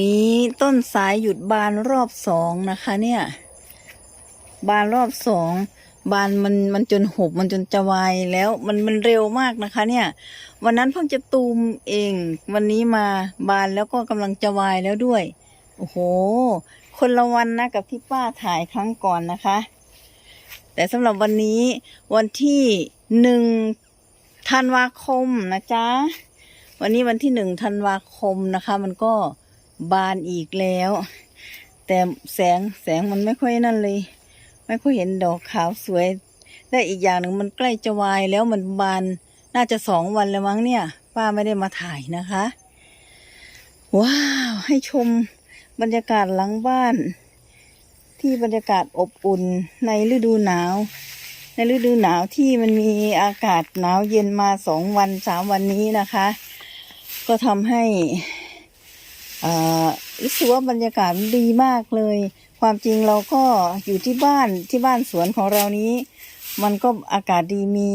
นี้ต้นสายหยุดบานรอบสองนะคะ เนี่ย บานรอบสองบานมันมันจนหบมันจนจะวายแล้วมันมันเร็วมากนะคะ เนี่ย วันนั้นเพิ่งจะตูมเอง วันนี้มาบานแล้วก็กำลังจะวายแล้วด้วย โอ้โห คนละวันนะกับที่ป้าถ่ายครั้งก่อนนะคะ แต่สำหรับวันนี้วันที่หนึ่งธันวาคมนะจ๊ะวันนี้วันที่หนึ่งธันวาคมนะคะ มันก็ บานอีกแล้ว แต่แสงแสงมันไม่ค่อยนั่นเลย ไม่ค่อยเห็นดอกขาวสวย และอีกอย่างหนึ่งมันใกล้จะวายแล้วมันบานน่าจะสองวันแล้วมั้งเนี่ย ป้าไม่ได้มาถ่ายนะคะ ว้าว ให้ชมบรรยากาศหลังบ้าน ที่บรรยากาศอบอุ่นในฤดูหนาว ในฤดูหนาวที่มันมีอากาศหนาวเย็นมาสองวันสามวันนี้นะคะ ก็ทำให้ รู้สึกว่าบรรยากาศดีมากเลย ความจริงเราก็อยู่ที่บ้านที่บ้านสวนของเรานี้ มันก็อากาศดีมี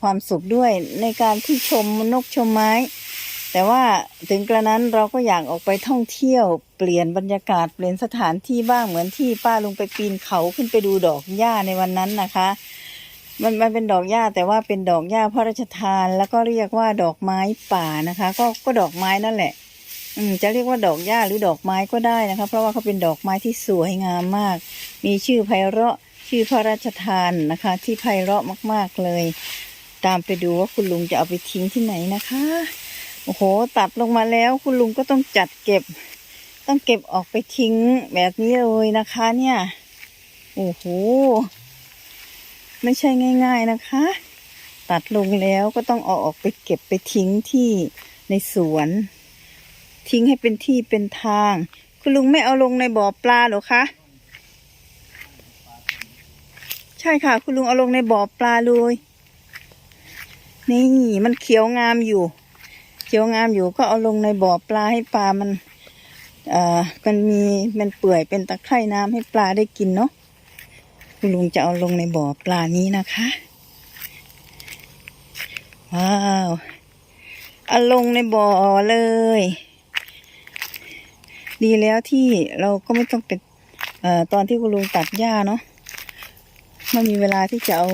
ความสุขด้วยในการที่ชมนกชมไม้ แต่ว่าถึงกระนั้นเราก็อยากออกไปท่องเที่ยวเปลี่ยนบรรยากาศเปลี่ยนสถานที่บ้างเหมือนที่ป้าลงไปปีนเขาขึ้นไปดูดอกหญ้าในวันนั้นนะคะ มันมันเป็นดอกหญ้าแต่ว่าเป็นดอกหญ้าพระราชทาน แล้วก็เรียกว่าดอกไม้ป่านะคะ ก็ก็ดอกไม้นั่นแหละ อืมจะเรียกว่าดอกหญ้าหรือดอกไม้ก็ได้นะคะ เพราะว่าเขาเป็นดอกไม้ที่สวยงามมาก มีชื่อไพเราะชื่อพระราชทานนะคะ ที่ไพเราะมาก ๆเลย ตามไปดูว่าคุณลุงจะเอาไปทิ้งที่ไหนนะคะโอ้โหตัดลงมาแล้วคุณลุงก็ต้องจัดเก็บ ต้องเก็บออกไปทิ้งแบบนี้เลยนะคะ เนี่ยโอ้โหไม่ใช่ง่าย ๆนะคะ ตัดลงแล้วก็ต้องเอาออกไปเก็บไปทิ้งที่ในสวน ทิ้งให้เป็นที่เป็นทาง คุณลุงไม่เอาลงในบ่อปลาหรอคะ ใช่ค่ะ คุณลุงเอาลงในบ่อปลาเลย นี่มันเขียวงามอยู่ เขียวงามอยู่ก็เอาลงในบ่อปลาให้ปลามัน เอ่อ มันมีมันเปื่อยเป็นตะไคร่น้ำให้ปลาได้กินเนาะ คุณลุงจะเอาลงในบ่อปลานี้นะคะ ว้าวเอาลงในบ่อเลย ดีแล้วที่เราก็ไม่ต้องเป็นอตอนที่คุณลุงตัดหญ้าเนาะไม่มีเวลาที่จะเอา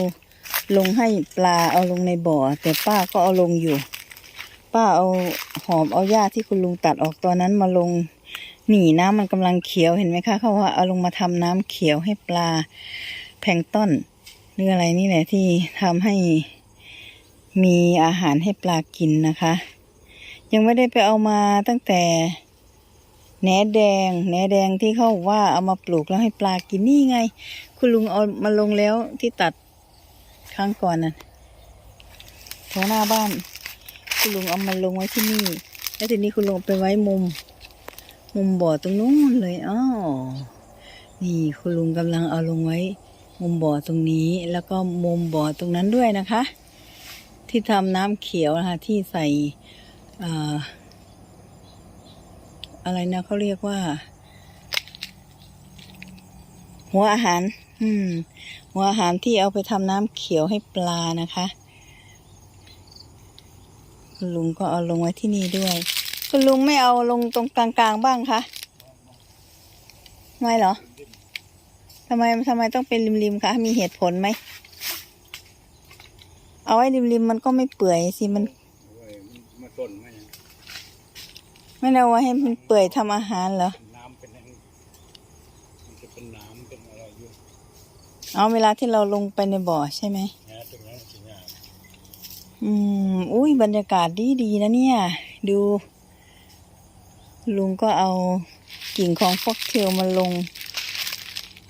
ลงให้ปลาเอาลงในบ่อ แต่ป้าก็เอาลงอยู่ ป้าเอาหอมเอาหญ้าที่คุณลุงตัดออกตอนนั้นมาลงหนีน้ำมันกำลังเขียวเห็นไหมคะเขาว่าเอาลงมาทำน้ำเขียวให้ปลาแพงต้นหรืออะไรนี่แหละที่ทำให้มีอาหารให้ปลากินนะคะ ยังไม่ได้ไปเอามาตั้งแต่ แหนแดงแหนแดงที่เขาว่าเอามาปลูกแล้วให้ปลากินนี่ไง คุณลุงเอามาลงแล้วที่ตัดครั้งก่อนน่ะแถวหน้าบ้าน คุณลุงเอามาลงไว้ที่นี่ แล้วทีนี้คุณลุงไปไว้มุม มุมบ่อตรงนู้นเลยอ้อนี่คุณลุงกำลังเอาลงไว้ มุมบ่อตรงนี้ แล้วก็มุมบ่อตรงนั้นด้วยนะคะ ที่ทำน้ำเขียวนะคะที่ใส่อ่า อะไรนะเขาเรียกว่า หัวอาหาร อืม หัวอาหารที่เอาไปทำน้ำเขียวให้ปลานะคะลุงก็เอาลงไว้ที่นี่ด้วย คุณลุงไม่เอาลงตรงกลางๆบ้างคะไม่เหรอทำไมทำไมต้องเป็นริมๆคะมีเหตุผลไหมเอาไว้ริมๆมันก็ไม่เปื่อยสิมันมันต้นไม่ ได้เอาไว้ให้มันเปื่อยทำอาหารเหรอ น้ำเป็นยังมันจะเป็นน้ำเป็นอะไรอยู่เอาเวลาที่เราลงไปในบ่อใช่ไหม นะตรงนั้นสิงานอืม อุ้ยบรรยากาศดีดีๆนะเนี่ย ดู ลุงก็เอากิ่งของฟอกเทลมาลง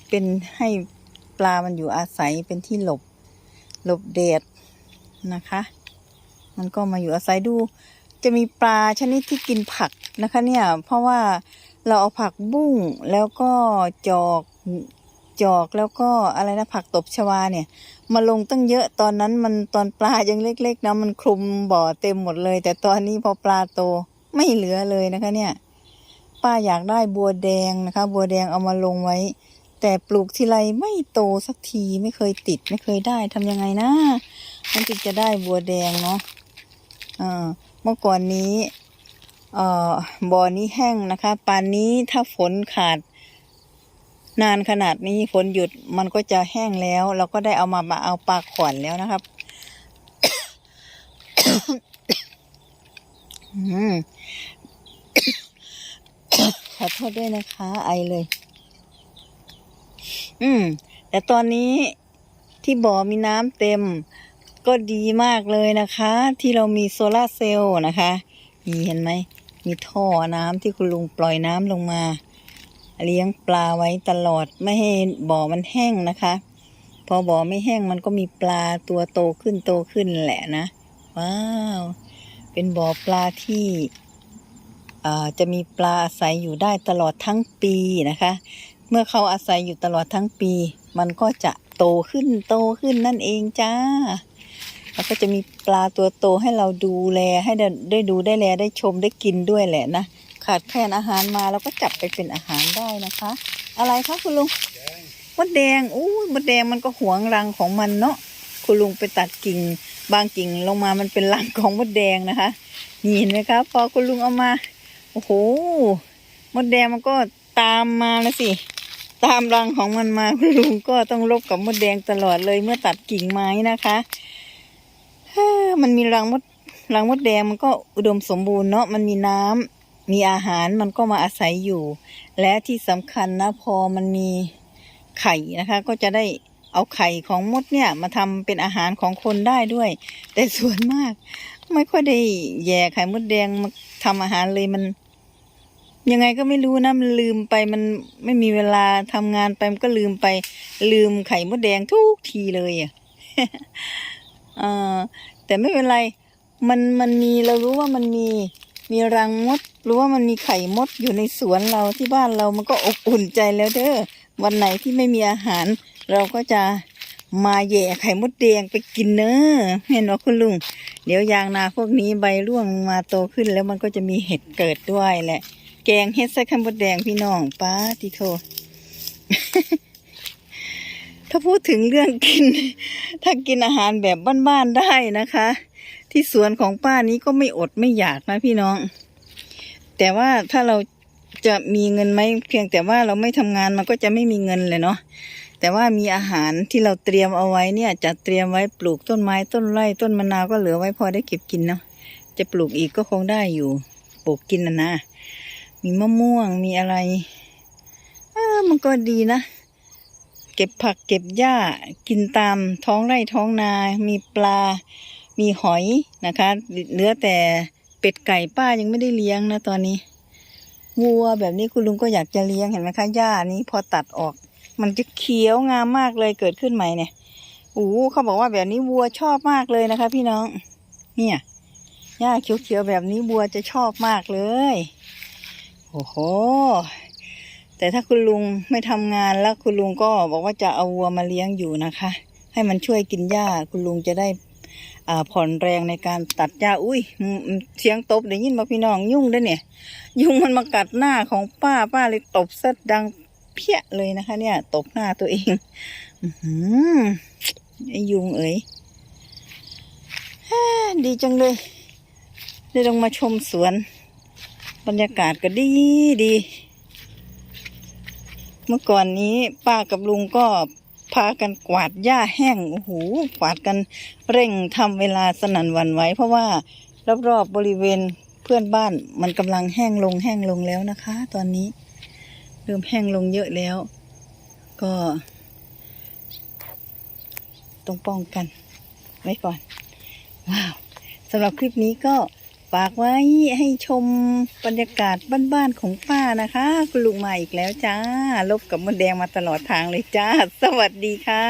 เป็นให้ปลามันอยู่อาศัยเป็นที่หลบ หลบแดดนะคะ มันก็มาอยู่อาศัยดู จะมีปลาชนิดที่กินผักนะคะเนี่ย เพราะว่าเราเอาผักบุ้งแล้วก็จอกจอกแล้วก็อะไรนะผักตบชวาเนี่ย มาลงตั้งเยอะตอนนั้นมันตอนปลายังเล็กๆนะมันคลุมบ่อเต็มหมดเลย แต่ตอนนี้พอปลาโตไม่เหลือเลยนะคะเนี่ย ป้าอยากได้บัวแดงนะคะ บัวแดงเอามาลงไว้ แต่ปลูกทีไรไม่โตสักทีไม่เคยติดไม่เคยได้ทำยังไงนะมันถึงจะได้บัวแดงเนาะอ่า เมื่อก่อนนี้เอ่อบ่อนี้แห้งนะคะป่านนี้ถ้าฝนขาด นานขนาดนี้ฝนหยุดมันก็จะแห้งแล้ว เราก็ได้เอามามาเอาปลาขวัญแล้วนะครับขอโทษด้วยนะคะ ไอเลย อืม แต่ตอนนี้ที่บ่อมีน้ำเต็ม ก็ดีมากเลยนะคะ ที่เรามีโซลาร์เซลล์นะคะมีเห็นไหมมีท่อน้ำที่คุณลุงปล่อยน้ำลงมา เลี้ยงปลาไว้ตลอดไม่ให้บ่อมันแห้งนะคะ พอบ่อไม่แห้งมันก็มีปลาตัวโตขึ้นโตขึ้นแหละนะ ว้าว เป็นบ่อปลาที่จะมีปลาอาศัยอยู่ได้ตลอดทั้งปีนะคะ เมื่อเขาอาศัยอยู่ตลอดทั้งปี มันก็จะโตขึ้นโตขึ้นนั่นเองจ้า แล้วก็จะมีปลาตัวโตให้เราดูแลให้ได้ได้ดูได้แลได้ชมได้กินด้วยแหละนะขาดแคลนอาหารมาเราก็จับไปเป็นอาหารได้นะคะ อะไรคะคุณลุงมดแดงอู้มดแดงมันก็หวงรังของมันเนาะคุณลุงไปตัดกิ่ง บางกิ่งลงมามันเป็นรังของมดแดงนะคะเห็นไหมคะพอคุณลุงเอามาโอ้โหมดแดงมันก็ตามมาแล้วสิตามรังของมันมาคุณลุงก็ต้องรบกับมดแดงตลอดเลยเมื่อตัดกิ่งไม้นะคะ มันมีรังมดรังมดแดงมันก็อุดมสมบูรณ์เนาะมันมีน้ำมีอาหารมันก็มาอาศัยอยู่ และที่สำคัญนะพอมันมีไข่นะคะ ก็จะได้เอาไข่ของมดเนี่ยมาทำเป็นอาหารของคนได้ด้วย แต่ส่วนมาก ไม่ค่อยได้แย่ไข่มดแดงมาทำอาหารเลยมัน ยังไงก็ไม่รู้นะมันลืมไปมันไม่มีเวลาทำงานไปมันก็ลืมไป ลืมไข่มดแดงทุกทีเลยอะ ออแต่ไม่เป็นไร มันมันมีเรารู้ว่ามันมีมีรังมด รู้ว่ามันมีไข่มดอยู่ในสวนเราที่บ้านเรามันก็อบอุ่นใจแล้วเด้อวันไหนที่ไม่มีอาหาร เราก็จะมาแย่ไข่มดแดงไปกินเนอะเห็นว่าคุณลุง เดี๋ยวยางนาพวกนี้ใบร่วงมาโตขึ้นแล้วมันก็จะมีเห็ดเกิดด้วยแหละ แกงเห็ดใส่ไข่มดแดงพี่น้องป้าติโท ถ้าพูดถึงเรื่องกิน ถ้ากินอาหารแบบบ้านๆได้นะคะ ที่สวนของป้านี้ก็ไม่อดไม่อยากนะพี่น้อง แต่ว่าถ้าเราจะมีเงินไหมเพียงแต่ว่าเราไม่ทำงานมันก็จะไม่มีเงินเลยเนาะแต่ว่ามีอาหารที่เราเตรียมเอาไว้เนี่ยจะเตรียมไว้ปลูกต้นไม้ต้นไร่ต้นมะนาวก็เหลือไว้พอได้เก็บกินเนาะจะปลูกอีกก็คงได้อยู่ปลูกกินนะนะมีมะม่วงมีอะไร เออมันก็ดีนะ เก็บผักเก็บหญ้ากินตามท้องไร่ท้องนา มีปลา มีหอยนะคะเหลือแต่เป็ดไก่ป้ายังไม่ได้เลี้ยงนะตอนนี้วัวแบบนี้คุณลุงก็อยากจะเลี้ยงเห็นไหมคะหญ้านี้พอตัดออก มันจะเขียวงามมากเลยเกิดขึ้นใหม่เนี่ยโอ้เขาบอกว่าแบบนี้วัวชอบมากเลยนะคะ พี่น้อง เนี่ยหญ้าเขียวๆแบบนี้วัวจะชอบมากเลย โอ้โห แต่ถ้าคุณลุงไม่ทำงานแล้วคุณลุงก็บอกว่าจะเอาวัวมาเลี้ยงอยู่นะคะ ให้มันช่วยกินหญ้าคุณลุงจะได้ผ่อนแรงในการตัดหญ้าอุ้ยเสียงตบได้ยินมาพี่น้องยุ่งด้วยเนี่ย ยุงมันมากัดหน้าของป้าป้าเลยตบซะดังเพี้ยเลยนะคะ เนี่ย ตบหน้าตัวเองอือหือไอ้ยุงเอ๋ยดีจังเลย ได้ลงมาชมสวน บรรยากาศก็ดีดี เมื่อก่อนนี้ป้ากับลุงก็พากันกวาดหญ้าแห้งโอ้โหกวาดกันเร่งทำเวลาสนั่นวันไหวเพราะว่ารอบๆบบริเวณเพื่อนบ้านมันกำลังแห้งลงแห้งลงแล้วนะคะ ตอนนี้เริ่มแห้งลงเยอะแล้ว ก็ต้องป้องกันไว้ก่อนว้าวสำหรับคลิปนี้ก็ ฝากไว้ให้ชมบรรยากาศบ้านๆของป้านะคะ คุณลุงมาอีกแล้วจ้า ลบกับมดแดงมาตลอดทางเลยจ้า สวัสดีค่ะ